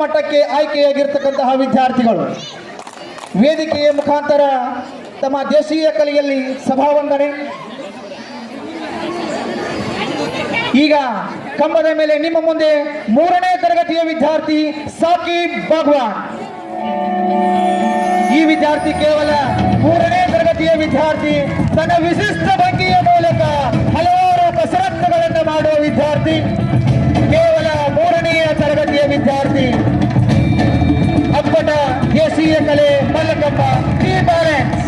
ಮಟ್ಟಕ್ಕೆ ಆಯ್ಕೆಯಾಗಿರ್ತಕ್ಕಂತಹ ವಿದ್ಯಾರ್ಥಿಗಳು. ವೇದಿಕೆಯ ಮುಖಾಂತರ ತಮ್ಮ ದೇಶೀಯ ಕಲೆಯಲ್ಲಿ ಸಭಾವಂದನೆ. ಈಗ ಕಂಬದ ಮೇಲೆ ನಿಮ್ಮ ಮುಂದೆ ಮೂರನೇ ತರಗತಿಯ ವಿದ್ಯಾರ್ಥಿ ಸಾಕಿಬ್ ಭಗವಾನ್. ಈ ವಿದ್ಯಾರ್ಥಿ ಕೇವಲ ಮೂರನೇ ತರಗತಿಯ ವಿದ್ಯಾರ್ಥಿ, ತನ್ನ ವಿಶಿಷ್ಟ ಭಂಗಿಯ ಮೂಲಕ ಹಲವಾರು ಕಸರತ್ತುಗಳನ್ನು ಮಾಡುವ ವಿದ್ಯಾರ್ಥಿ. ವಿದ್ಯಾರ್ಥಿ ಅಪ್ಪಟ ದೇಶೀಯ ಕಲೆ ಮಲ್ಲಕಪ್ಪ ಟಿ ಬ್ಯಾಲೆನ್ಸ್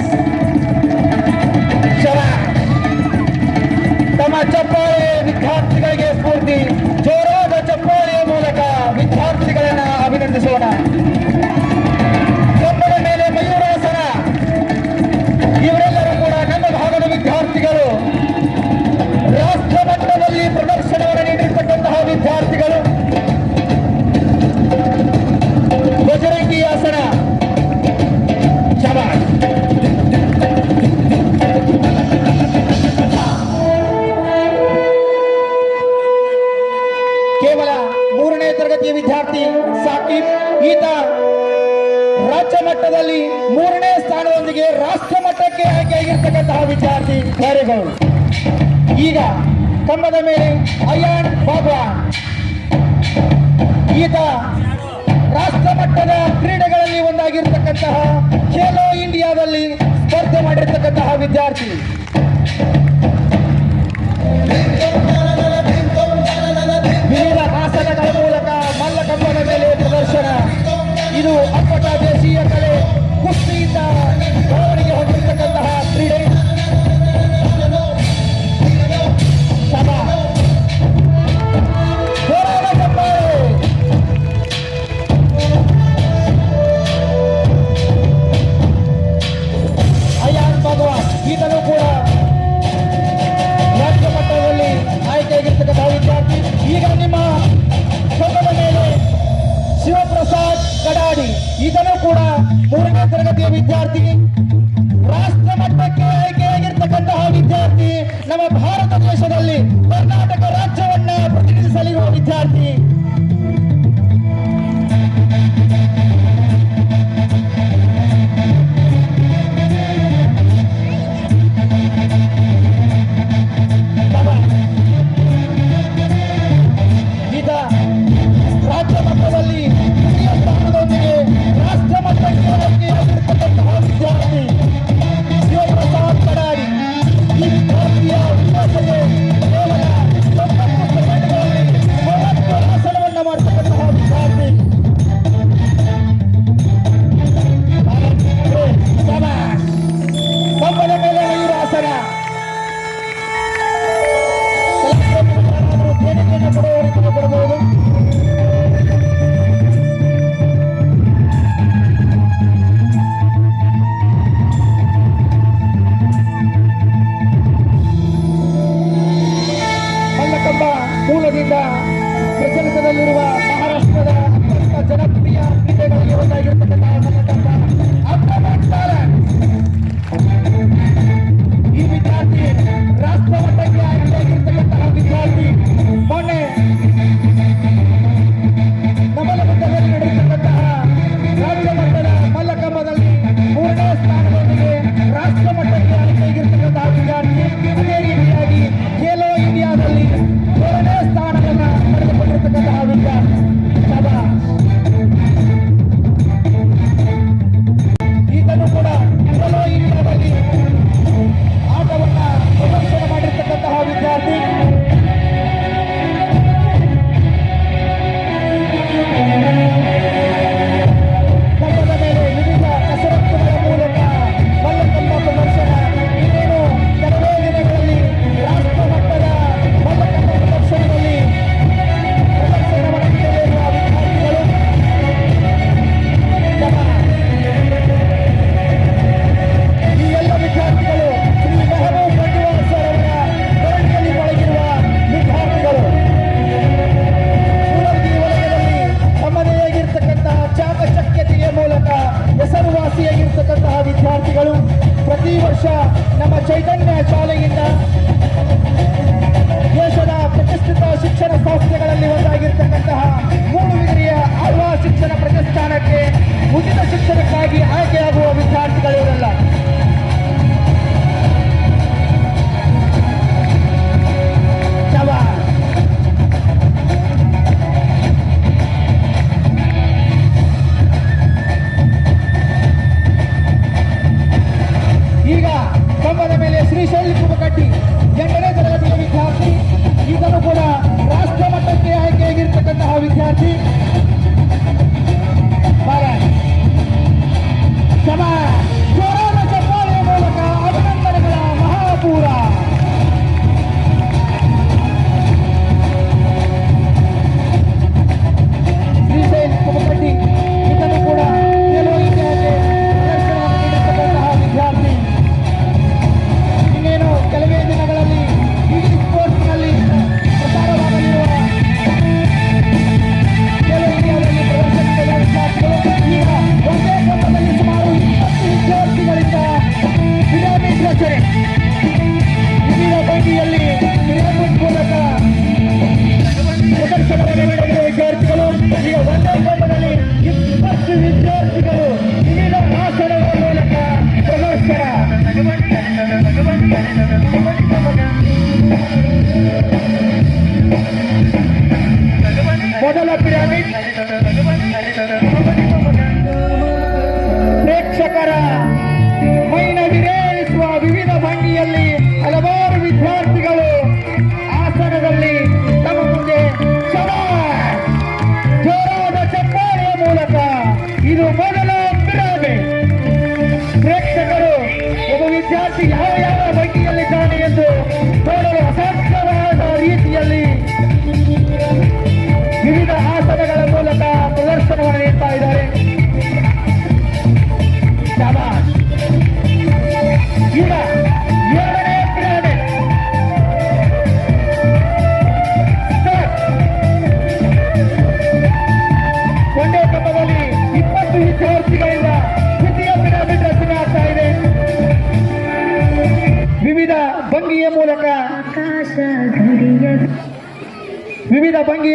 ತಮ್ಮ ಚಪ್ಪಾಳೆ ವಿದ್ಯಾರ್ಥಿಗಳಿಗೆ ಸ್ಫೂರ್ತಿ. ಜೋರಾದ ಚಪ್ಪಾಳೆಯ ಮೂಲಕ ವಿದ್ಯಾರ್ಥಿಗಳನ್ನ ಅಭಿನಂದಿಸೋಣ. ಸಾಕಿಬ್ ಈತ ರಾಜ್ಯ ಮಟ್ಟದಲ್ಲಿ ಮೂರನೇ ಸ್ಥಾನದೊಂದಿಗೆ ರಾಷ್ಟ್ರ ಮಟ್ಟಕ್ಕೆ ಆಯ್ಕೆಯಾಗಿರ್ತಕ್ಕಂತಹ ವಿದ್ಯಾರ್ಥಿ ಕಾರ್ಯಗಳು ಈಗ ಕಂಬದ ಮೇಲೆ ಅಯಾನ್ ಬಾಬಾ ಈತ ರಾಷ್ಟ್ರ ಮಟ್ಟದ ಕ್ರೀಡೆಗಳಲ್ಲಿ ಒಂದಾಗಿರ್ತಕ್ಕಂತಹ ಖೇಲೋ ಇಂಡಿಯಾದಲ್ಲಿ ಸ್ಪರ್ಧೆ ಮಾಡಿರ್ತಕ್ಕಂತಹ ವಿದ್ಯಾರ್ಥಿ. ಈತನು ಕೂಡ ರಾಜ್ಯ ಮಟ್ಟದಲ್ಲಿ ಆಯ್ಕೆಯಾಗಿರ್ತಕ್ಕಂಥ ವಿದ್ಯಾರ್ಥಿ. ಈಗ ನಿಮ್ಮ ಸ್ವಲ್ಪದ ಮೇಲೆ ಶಿವಪ್ರಸಾದ್ ಕಡಾಡಿ. ಈತನೂ ಕೂಡ ಮೂರನೇ ತರಗತಿಯ ವಿದ್ಯಾರ್ಥಿ. ರಾಷ್ಟ್ರ ಮಟ್ಟಕ್ಕೆ ಆಯ್ಕೆಯಾಗಿರ್ತಕ್ಕಂತಹ ವಿದ್ಯಾರ್ಥಿ ನಮ್ಮ ಭಾರತ ದೇಶದಲ್ಲಿ ಕರ್ನಾಟಕ ರಾಜ್ಯವನ್ನ ಪ್ರತಿನಿಧಿಸಲಿರುವ ವಿದ್ಯಾರ್ಥಿ.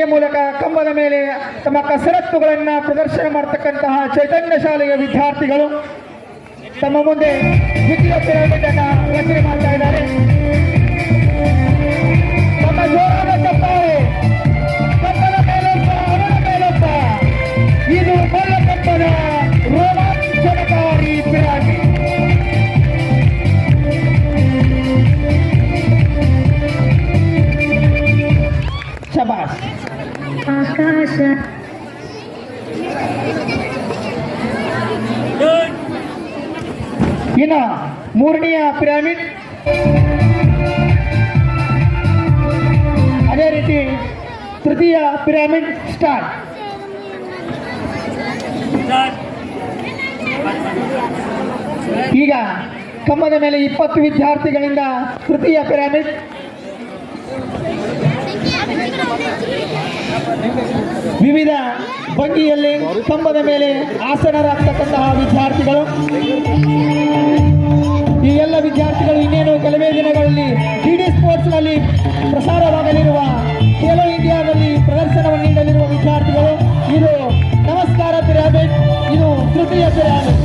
ಮೂಲಕ ಕಂಬದ ಮೇಲೆ ತಮ್ಮ ಕಸರತ್ತುಗಳನ್ನ ಪ್ರದರ್ಶನ ಮಾಡತಕ್ಕಂತಹ ಚೈತನ್ಯ ಶಾಲೆಯ ವಿದ್ಯಾರ್ಥಿಗಳು ತಮ್ಮ ಮುಂದೆ ದ್ವಿತೀಯ ಪಿರಮಿಡ್ ಅನ್ನ ರಚನೆ ಮಾಡ್ತಾ ಇದ್ದಾರೆ. ತಮ್ಮ ಜೋರಾದ ಚಪ್ಪಾಳೆ ಇನ್ನ ಮೂರನೆಯ ಪಿರಾಮಿಡ್ ಅದೇ ರೀತಿ ತೃತೀಯ ಪಿರಾಮಿಡ್ ಸ್ಟಾರ್ಟ್ ಈಗ ಕಂಬದ ಮೇಲೆ ಇಪ್ಪತ್ತು ವಿದ್ಯಾರ್ಥಿಗಳಿಂದ ತೃತೀಯ ಪಿರಾಮಿಡ್ ವಿವಿಧ ಭಂಗಿಯಲ್ಲಿ ಕಂಬದ ಮೇಲೆ ಆಸನರಾಗ್ತಕ್ಕಂತಹ ವಿದ್ಯಾರ್ಥಿಗಳು. ಈ ಎಲ್ಲ ವಿದ್ಯಾರ್ಥಿಗಳು ಇನ್ನೇನು ಕೆಲವೇ ದಿನಗಳಲ್ಲಿ ಡಿ ಡಿ ಸ್ಪೋರ್ಟ್ಸ್ನಲ್ಲಿ ಪ್ರಸಾರವಾಗಲಿರುವ ಖೇಲೋ ಇಂಡಿಯಾದಲ್ಲಿ ಪ್ರದರ್ಶನವನ್ನು ನೀಡಲಿರುವ ವಿದ್ಯಾರ್ಥಿಗಳು. ಇದು ನಮಸ್ಕಾರ ಪಿರಾಮಿಡ್, ಇದು ತೃತೀಯ ಪಿರಾಮಿಡ್.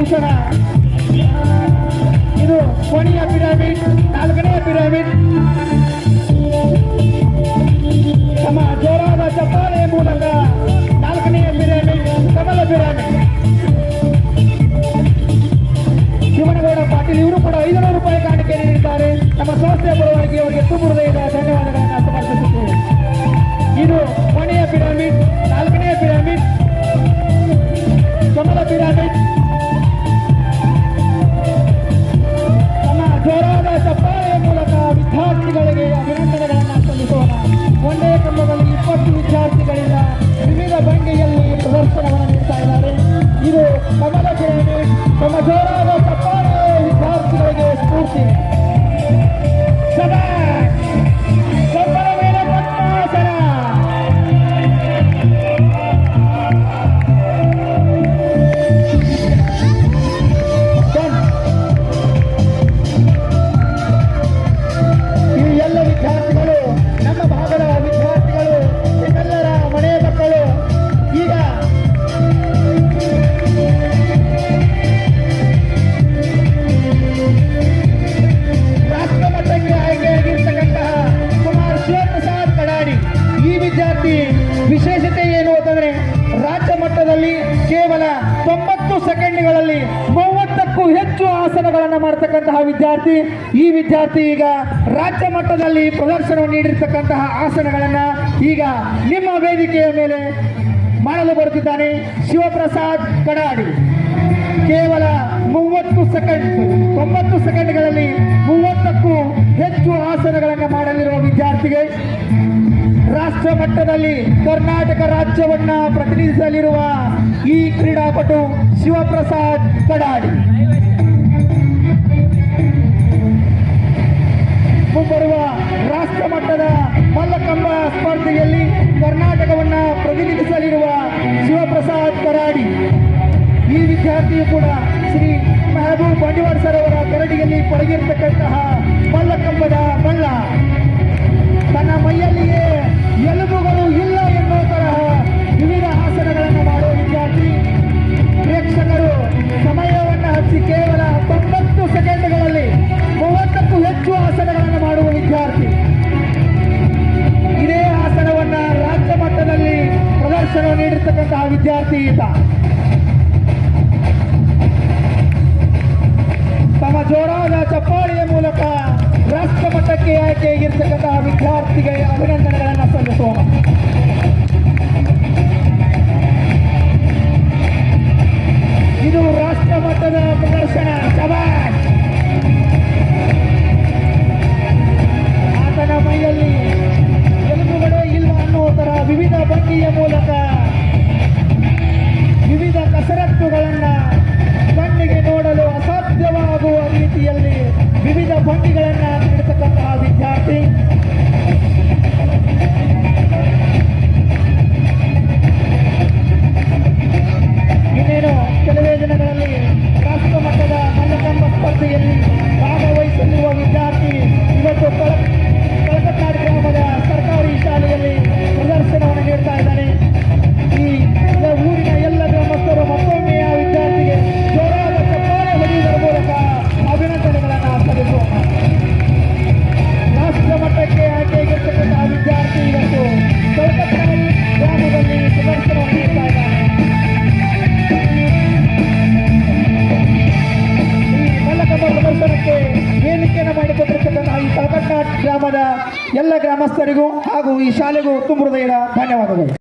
ಭೂಷಣ. ಇದು ಕೊನೆಯ ಪಿರಾಮಿಡ್ ನಾಲ್ಕನೆಯ ಪಿರಾಮಿಡ್ ತಮ್ಮ ಜೋರಾದ ಚಪ್ಪಾಳೆಯ ಮೂಲಕ ನಾಲ್ಕನೆಯ ಪಿರಾಮಿಡ್ ಕಮಲ ಪಿರಾಮಿಡ್ ಶಿವನಗೌಡ ಪಾಟೀಲ್, ಇವರು ಕೂಡ ಐದುನೂರು ರೂಪಾಯಿ ಕಾಣಿಕೆ ನೀಡಿದ್ದಾರೆ. ನಮ್ಮ ಸಂಸ್ಥೆಯ ಪರವಾಗಿ ಅವರಿಗೆ ತುಂಬ ಧನ್ಯವಾದಗಳನ್ನು ಸಮರ್ಪಿಸುತ್ತೇವೆ ಇದು ಕೊನೆಯ ಪಿರಾಮಿಡ್ ವಿದ್ಯಾರ್ಥಿ, ಈ ವಿದ್ಯಾರ್ಥಿ ಈಗ ರಾಜ್ಯ ಮಟ್ಟದಲ್ಲಿ ಪ್ರದರ್ಶನವನ್ನು ನೀಡಿರ್ತಕ್ಕಂತಹ ಆಸನಗಳನ್ನು ಈಗ ನಿಮ್ಮ ವೇದಿಕೆಯ ಮೇಲೆ ಮಾಡಲು ಬರುತ್ತಿದ್ದಾನೆ ಶಿವಪ್ರಸಾದ್ ಕಡಾಡಿ. ಕೇವಲ ಮೂವತ್ತು ಸೆಕೆಂಡ್ ತೊಂಬತ್ತು ಸೆಕೆಂಡ್ಗಳಲ್ಲಿ ಮೂವತ್ತಕ್ಕೂ ಹೆಚ್ಚು ಆಸನಗಳನ್ನು ಮಾಡಲಿರುವ ವಿದ್ಯಾರ್ಥಿಗೆ ರಾಷ್ಟ್ರ ಮಟ್ಟದಲ್ಲಿ ಕರ್ನಾಟಕ ರಾಜ್ಯವನ್ನ ಪ್ರತಿನಿಧಿಸಲಿರುವ ಈ ಕ್ರೀಡಾಪಟು ಶಿವಪ್ರಸಾದ್ ಕಡಾಡಿ. ಮುಂಬರುವ ರಾಷ್ಟ್ರ ಮಟ್ಟದ ಮಲ್ಲಕಂಬ ಸ್ಪರ್ಧೆಯಲ್ಲಿ ಕರ್ನಾಟಕವನ್ನು ಪ್ರತಿನಿಧಿಸಲಿರುವ ಶಿವಪ್ರಸಾದ್ ಕರಾಡಿ. ಈ ವಿದ್ಯಾರ್ಥಿಯು ಕೂಡ ಶ್ರೀ ಮೆಹಬೂಬ್ ಬಂಡಿವಾರ್ ಸರ್ ಅವರ ಕರಡಿಯಲ್ಲಿ ಪಡಗಿರ್ತಕ್ಕಂತಹ ಮಲ್ಲಕಂಬದ ಬಳ್ಳ ತನ್ನ ಮೈಯಲ್ಲಿಯೇ ಎಲುಬುಗಳು ಇಲ್ಲ ಎನ್ನುವ ತರಹ ವಿವಿಧ ಆಸನಗಳನ್ನು ಮಾಡುವ ವಿದ್ಯಾರ್ಥಿ. ಪ್ರೇಕ್ಷಕರು ಸಮಯ 一把。ಶಿಕ್ಷಕರಿಗೂ ಹಾಗೂ ಈ ಶಾಲೆಗೂ ತುಂಬ ಹೃದಯದ ಧನ್ಯವಾದಗಳು.